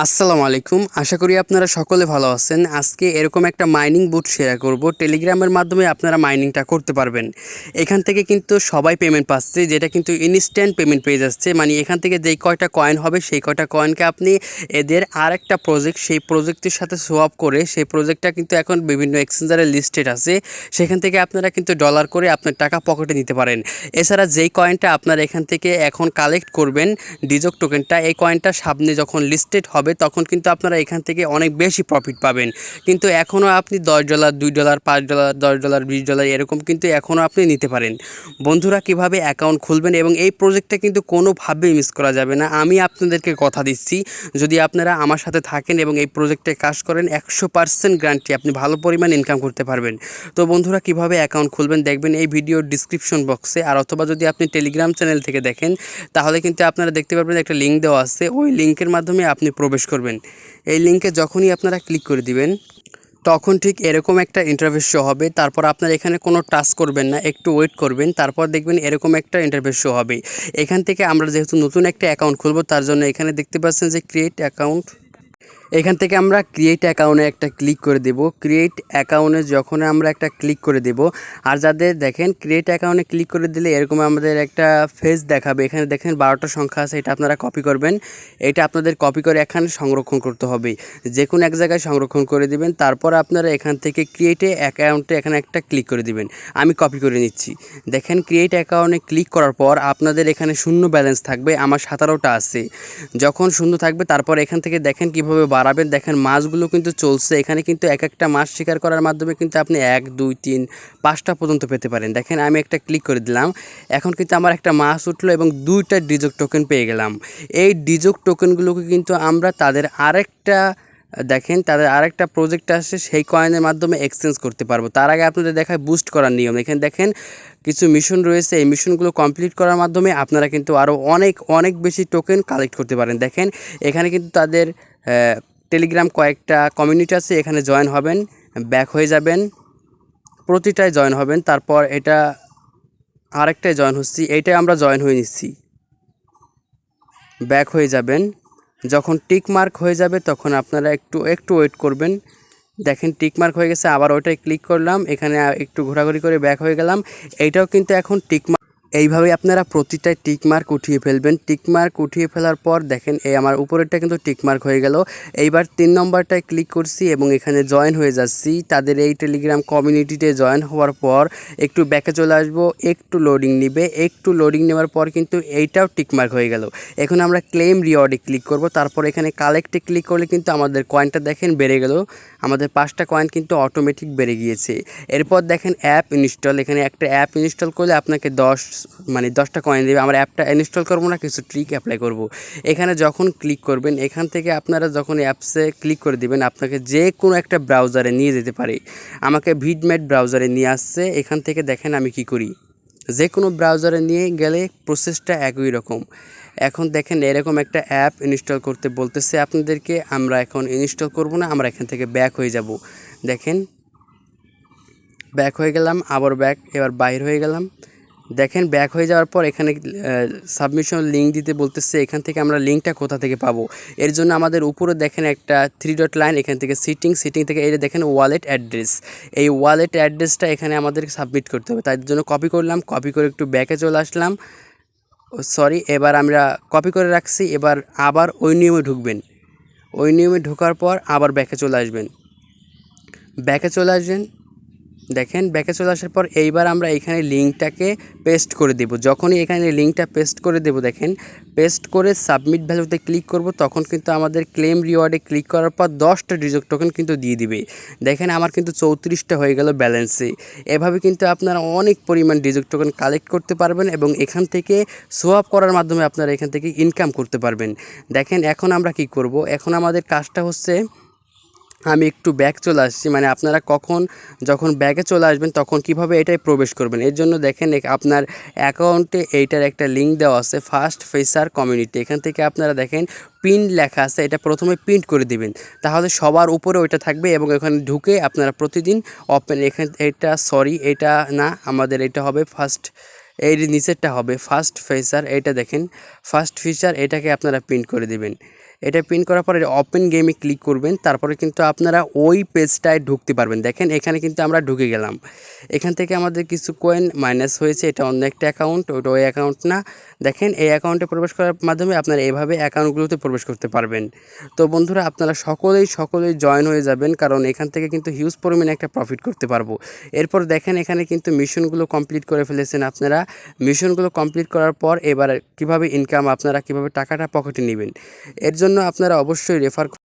আসসালামু আলাইকুম। আশা করি আপনারা সকলে ভালো আছেন। আজকে এরকম একটা মাইনিং বুট শেয়ার করব। টেলিগ্রামের মাধ্যমে আপনারা মাইনিংটা করতে পারবেন। এখান থেকে কিন্তু সবাই পেমেন্ট পাচ্ছে, যেটা কিন্তু ইনস্ট্যান্ট পেমেন্ট পেয়ে যাচ্ছে। মানে এখান থেকে যেই কয়টা কয়েন হবে, সেই কয়টা কয়েনকে আপনি এদের আর একটা প্রজেক্ট সেই প্রজেক্টের সাথে সোয়াপ করে, সেই প্রজেক্টটা কিন্তু এখন বিভিন্ন এক্সচেঞ্জারে লিস্টেড আছে। সেখান থেকে আপনারা কিন্তু ডলার করে আপনার টাকা পকেটে নিতে পারেন। এছাড়া যেই কয়েনটা আপনারা এখান থেকে এখন কালেক্ট করবেন ডিজক টোকেনটা এই কয়েনটা সামনে যখন লিস্টেড হবে তখন কিন্তু আপনারা এখান থেকে অনেক বেশি প্রফিট পাবেন। কিন্তু এখনও আপনি দশ ডলার দুই ডলার পাঁচ ডলার দশ ডলার বিশ ডলার এরকম কিন্তু এখনও আপনি নিতে পারেন। বন্ধুরা কীভাবে অ্যাকাউন্ট খুলবেন এবং এই প্রজেক্টটা কিন্তু কোনোভাবেই মিস করা যাবে না। আমি আপনাদেরকে কথা দিচ্ছি, যদি আপনারা আমার সাথে থাকেন এবং এই প্রজেক্টে কাজ করেন, একশো পার্সেন্ট গ্যারান্টি আপনি ভালো পরিমাণ ইনকাম করতে পারবেন। তো বন্ধুরা কীভাবে অ্যাকাউন্ট খুলবেন দেখবেন এই ভিডিওর ডিসক্রিপশন বক্সে আর অথবা যদি আপনি টেলিগ্রাম চ্যানেল থেকে দেখেন, তাহলে কিন্তু আপনারা দেখতে পারবেন একটা লিঙ্ক দেওয়া আছে। ওই লিঙ্কের মাধ্যমে আপনি প্রবেশ করবেন। এই লিঙ্কে যখনই আপনারা ক্লিক করে দিবেন, তখন ঠিক এরকম একটা ইন্টারভিউ শো হবে। তারপর আপনার এখানে কোনো টাচ করবেন না, একটু ওয়েট করবেন, তারপর দেখবেন এরকম একটা ইন্টারভিউ শো হবে। এখান থেকে আমরা যেহেতু নতুন একটা অ্যাকাউন্ট খুলব, তার জন্য এখানে দেখতে পাচ্ছেন যে ক্রিয়েট অ্যাকাউন্ট এখান থেকে আমরা ক্রিয়েট অ্যাকাউন্টে একটা ক্লিক করে দেব। ক্রিয়েট অ্যাকাউন্টে যখন আমরা একটা ক্লিক করে দেব, আর যাদের দেখেন ক্রিয়েট অ্যাকাউন্টে ক্লিক করে দিলে এরকম আমাদের একটা ফেজ দেখাবে। এখানে দেখেন বারোটা সংখ্যা আছে, এটা আপনারা কপি করবেন। এটা আপনাদের কপি করে এখানে সংরক্ষণ করতে হবে। যে কোনো এক জায়গায় সংরক্ষণ করে দিবেন, তারপর আপনারা এখান থেকে ক্রিয়েটে অ্যাকাউন্টে এখানে একটা ক্লিক করে দিবেন। আমি কপি করে নিচ্ছি। দেখেন ক্রিয়েট অ্যাকাউন্টে ক্লিক করার পর আপনাদের এখানে শূন্য ব্যালেন্স থাকবে, আমার সতেরোটা আছে। যখন শূন্য থাকবে, তারপর এখান থেকে দেখেন কীভাবে বাড়াবেন। দেখেন, মাছগুলো কিন্তু চলছে। এখানে কিন্তু এক একটা মাছ শিকার করার মাধ্যমে কিন্তু আপনি এক, দুই, তিন, পাঁচটা পর্যন্ত পেতে পারেন। দেখেন, আমি একটা ক্লিক করে দিলাম। এখন কিন্তু আমার একটা মাছ উঠল এবং দুইটা ডিজক টোকেন পেয়ে গেলাম। এই ডিজক টোকেনগুলোকে কিন্তু আমরা তাদের আরেকটা, দেখেন, তাদের আরেকটা প্রজেক্ট আসছে, সেই কয়েনের মাধ্যমে এক্সচেঞ্জ করতে পারব। তার আগে আপনাদের দেখায় বুস্ট করার নিয়ম। এখানে দেখেন, কিছু মিশন রয়েছে। এই মিশনগুলো কমপ্লিট করার মাধ্যমে আপনারা কিন্তু আরও অনেক অনেক বেশি টোকেন কালেক্ট করতে পারেন। দেখেন, এখানে কিন্তু তাদের টেলিগ্রাম কয়েকটা কমিউনিটি আছে, এখানে জয়েন হবেন ব্যাক হয়ে যাবেন প্রতিটায় জয়েন হবেন, তারপর এটা আরেকটায় জয়েন হচ্ছি, এইটাই আমরা জয়েন হয়ে নিচ্ছি। ব্যাক হয়ে যাবেন, যখন টিক মার্ক হয়ে যাবে তখন আপনারা একটু একটু ওয়েট করবেন। দেখেন টিক মার্ক হয়ে গেছে, আবার ওইটাই ক্লিক করলাম, এখানে একটু ঘোরাঘুরি করে ব্যাক হয়ে গেলাম, এইটাও কিন্তু এখন টিক এইভাবে আপনারা প্রতিটায় টিক মার্ক উঠিয়ে ফেলবেন। টিক মার্ক উঠিয়ে ফেলার পর দেখেন, এই আমার উপরেরটা কিন্তু টিক মার্ক হয়ে গেল। এইবার তিন নম্বরটায় ক্লিক করছি এবং এখানে জয়েন হয়ে যাচ্ছি। তাদের এই টেলিগ্রাম কমিউনিটিতে জয়েন হওয়ার পর একটু ব্যাকে চলে আসব, একটু লোডিং নিবে। একটু লোডিং নেওয়ার পর কিন্তু এইটাও টিক মার্ক হয়ে গেল। এখন আমরা ক্লেম রিওয়ার্ডে ক্লিক করব। তারপর এখানে কালেক্টে ক্লিক করলে কিন্তু আমাদের কয়েনটা দেখেন বেড়ে গেল। আমাদের পাঁচটা কয়েন কিন্তু অটোমেটিক বেড়ে গিয়েছে। এরপর দেখেন অ্যাপ ইনস্টল। এখানে একটা অ্যাপ ইনস্টল করলে আপনাকে দশ মানে দশটা কয়েন দেবে, আমরা অ্যাপটা ইনস্টল করব না, কিছু ট্রিক অ্যাপ্লাই করব। এখানে যখন ক্লিক করবেন, এখান থেকে আপনারা যখন অ্যাপসে ক্লিক করে দিবেন, আপনাকে যে কোনো একটা ব্রাউজারে নিয়ে যেতে পারে। আমাকে ভিডমেট ব্রাউজারে নিয়ে আসছে, এখান থেকে দেখেন আমি কি করি। যে কোনো ব্রাউজারে নিয়ে গেলে প্রসেসটা একই রকম। এখন দেখেন এরকম একটা অ্যাপ ইনস্টল করতে বলতেছে আপনাদেরকে, আমরা এখন ইনস্টল করব না, আমরা এখান থেকে ব্যাক হয়ে যাব। দেখেন ব্যাক হয়ে গেলাম, আবার ব্যাক এবার বাইর হয়ে গেলাম। দেখেন ব্যাক হয়ে যাওয়ার পর এখানে সাবমিশন লিঙ্ক দিতে বলতেছে, এখান থেকে আমরা লিঙ্কটা কোথা থেকে পাবো? এর জন্য আমাদের উপরে দেখেন একটা থ্রি ডট লাইন এখান থেকে সিটিং সিটিং থেকে যে দেখেন ওয়ালেট অ্যাড্রেস এই ওয়ালেট অ্যাড্রেসটা এখানে আমাদেরকে সাবমিট করতে হবে। তার জন্য কপি করলাম কপি করে একটু ব্যাকে চলে আসলাম। সরি এবার আমরা কপি করে রাখছি, এবার আবার ওই নিয়মে ঢুকবেন। ওই নিয়মে ঢোকার পর আবার ব্যাকে চলে আসবেন। ব্যাকে চলে আসবেন দেখেন, ব্যাকে চলে আসার পর এইবার আমরা এখানে লিঙ্কটাকে পেস্ট করে দেব। যখনই এখানে লিঙ্কটা পেস্ট করে দেব, দেখেন, পেস্ট করে সাবমিট ভ্যালুতে ক্লিক করব, তখন কিন্তু আমাদের ক্লেম রিওয়ার্ডে ক্লিক করার পর দশটা ডিজক টোকেন কিন্তু দিয়ে দিবে। দেখেন, আমার কিন্তু চৌত্রিশটা হয়ে গেল ব্যালেন্সে। এভাবে কিন্তু আপনারা অনেক পরিমাণ ডিজক টোকেন কালেক্ট করতে পারবেন এবং এখান থেকে সোয়াপ করার মাধ্যমে আপনারা এখান থেকে ইনকাম করতে পারবেন। দেখেন, এখন আমরা কি করব? এখন আমাদের কাজটা হচ্ছে আমি একটু ব্যাক চলে আসছি। মানে আপনারা কখন যখন ব্যাকে চলে আসবেন, তখন কীভাবে এটাই প্রবেশ করবেন? এর জন্য দেখেন আপনার অ্যাকাউন্টে এইটার একটা লিঙ্ক দেওয়া আছে ফার্স্ট ফেসার কমিউনিটি এখান থেকে আপনারা দেখেন পিন লেখা আছে, এটা প্রথমে প্রিন্ট করে দিবেন। তাহলে সবার উপরে ওইটা থাকবে এবং এখানে ঢুকে আপনারা প্রতিদিন ওপেন এখান, এটা সরি এটা না, আমাদের এটা হবে ফার্স্ট এই নিচেরটা হবে ফার্স্ট ফেসার এইটা দেখেন ফার্স্ট ফিচার এটাকে আপনারা প্রিন্ট করে দিবেন। এটা পিন করার পরে ওপেন গেমে ক্লিক করবেন, তারপরে কিন্তু আপনারা ওই পেজটায় ঢুকতে পারবেন। দেখেন, এখানে কিন্তু আমরা ঢুকে গেলাম। এখান থেকে আমাদের কিছু কয়েন মাইনাস হয়েছে, এটা অন্য একটা অ্যাকাউন্ট ওটা ওই অ্যাকাউন্ট না। দেখেন, এই অ্যাকাউন্টে প্রবেশ করার মাধ্যমে আপনারা এভাবে অ্যাকাউন্টগুলোতে প্রবেশ করতে পারবেন। তো বন্ধুরা, আপনারা সকলেই সকলেই জয়েন হয়ে যাবেন, কারণ এখান থেকে কিন্তু হিউজ পরিমাণে একটা প্রফিট করতে পারব। এরপর দেখেন, এখানে কিন্তু মিশনগুলো কমপ্লিট করে ফেলেছেন আপনারা। মিশনগুলো কমপ্লিট করার পর এবার কীভাবে ইনকাম আপনারা, কীভাবে টাকাটা পকেটে নেবেন। এর জন্য আপনারা অবশ্যই রেফার